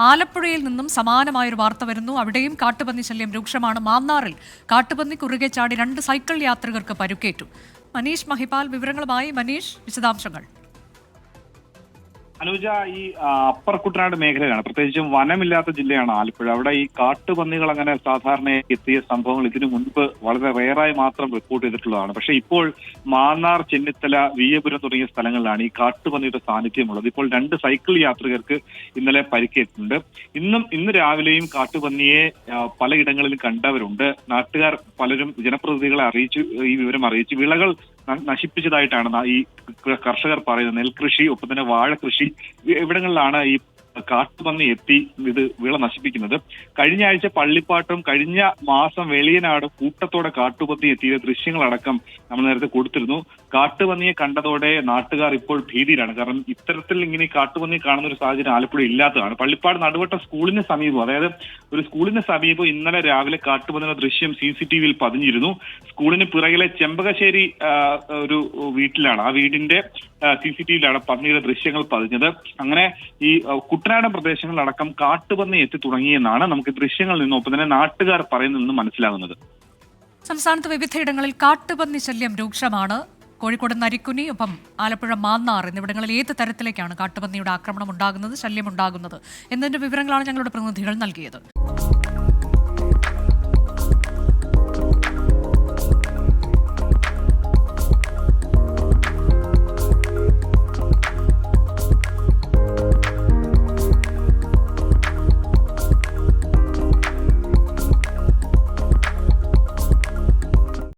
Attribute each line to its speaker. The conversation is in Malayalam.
Speaker 1: ആലപ്പുഴയിൽ നിന്നും സമാനമായൊരു വാർത്ത വരുന്നു. അവിടെയും കാട്ടുപന്നി ശല്യം രൂക്ഷമാണ്. മാന്നാറിൽ കാട്ടുപന്നി കുറുകെ ചാടി രണ്ട് സൈക്കിൾ യാത്രികർക്ക് പരുക്കേറ്റു. മനീഷ് മഹിപാൽ വിവരങ്ങളുമായി. മനീഷ് വിശദാംശങ്ങൾ.
Speaker 2: അനുജ ഈ അപ്പർ കുട്ടനാട് മേഖലയാണ് പ്രത്യേകിച്ചും വനമില്ലാത്ത ജില്ലയാണ് ആലപ്പുഴ. അവിടെ ഈ കാട്ടുപന്നികൾ അങ്ങനെ സാധാരണ എത്തിയ സംഭവങ്ങൾ ഇതിനു മുൻപ് വളരെ റെയറായി മാത്രം റിപ്പോർട്ട് ചെയ്തിട്ടുള്ളതാണ്. പക്ഷേ ഇപ്പോൾ മാന്നാർ ചെന്നിത്തല വീയപുരം തുടങ്ങിയ സ്ഥലങ്ങളിലാണ് ഈ കാട്ടുപന്നിയുടെ സാന്നിധ്യമുള്ളത്. ഇപ്പോൾ രണ്ട് സൈക്കിൾ യാത്രികർക്ക് ഇന്നലെ പരിക്കേറ്റിട്ടുണ്ട്. ഇന്നും ഇന്ന് രാവിലെയും കാട്ടുപന്നിയെ പലയിടങ്ങളിലും കണ്ടവരുണ്ട്. നാട്ടുകാർ പലരും ജനപ്രതിനിധികളെ അറിയിച്ചു ഈ വിവരം അറിയിച്ചു. വിളകൾ നശിപ്പിച്ചതായിട്ടാണ് ഈ കർഷകർ പറയുന്നത്. നെൽകൃഷി ഒപ്പം തന്നെ വാഴ കൃഷി ഇവിടങ്ങളിലാണ് ഈ കാട്ടുപന്നി എത്തി ഇത് വിള നശിപ്പിക്കുന്നത്. കഴിഞ്ഞ ആഴ്ച പള്ളിപ്പാട്ടും കഴിഞ്ഞ മാസം വെളിയനാട് കൂട്ടത്തോടെ കാട്ടുപന്നി എത്തിയ ദൃശ്യങ്ങളടക്കം നമ്മൾ നേരത്തെ കൊടുത്തിരുന്നു. കാട്ടുപന്നിയെ കണ്ടതോടെ നാട്ടുകാർ ഇപ്പോൾ ഭീതിയിലാണ്. കാരണം ഇത്തരത്തിൽ ഇങ്ങനെ കാട്ടുപന്നി കാണുന്ന ഒരു സാഹചര്യം ആലപ്പുഴ ഇല്ലാത്തതാണ്. പള്ളിപ്പാട് നടുവട്ട സ്കൂളിന് സമീപം അതായത് ഒരു സ്കൂളിന് സമീപം ഇന്നലെ രാവിലെ കാട്ടുപന്നിയുടെ ദൃശ്യം സി സി ടി വിയിൽ പതിഞ്ഞിരുന്നു. സ്കൂളിന് പിറകിലെ ചെമ്പകശ്ശേരി ഒരു വീട്ടിലാണ് ആ വീടിന്റെ സി സി ടി വിയിലാണ് പന്നിയുടെ ദൃശ്യങ്ങൾ പതിഞ്ഞത്. അങ്ങനെ ഈ കുട്ടനാടൻ പ്രദേശങ്ങളിലടക്കം കാട്ടുപന്നി എത്തി തുടങ്ങിയെന്നാണ് നമുക്ക് ദൃശ്യങ്ങളിൽ നിന്നും ഒപ്പം തന്നെ നാട്ടുകാർ പറയുന്നതെന്ന് മനസ്സിലാകുന്നത്.
Speaker 1: സംസ്ഥാനത്ത് വിവിധയിടങ്ങളിൽ കാട്ടുപന്നി ശല്യം രൂക്ഷമാണ്. കോഴിക്കോട് നരിക്കുനി ഒപ്പം ആലപ്പുഴ മാന്നാർ എന്നിവിടങ്ങളിൽ ഏത് തരത്തിലേക്കാണ് കാട്ടുപന്നിയുടെ ആക്രമണം ഉണ്ടാകുന്നത് ശല്യം ഉണ്ടാകുന്നത് എന്നതിന്റെ വിവരങ്ങളാണ് ഞങ്ങളുടെ പ്രതിനിധികൾ നൽകിയത്.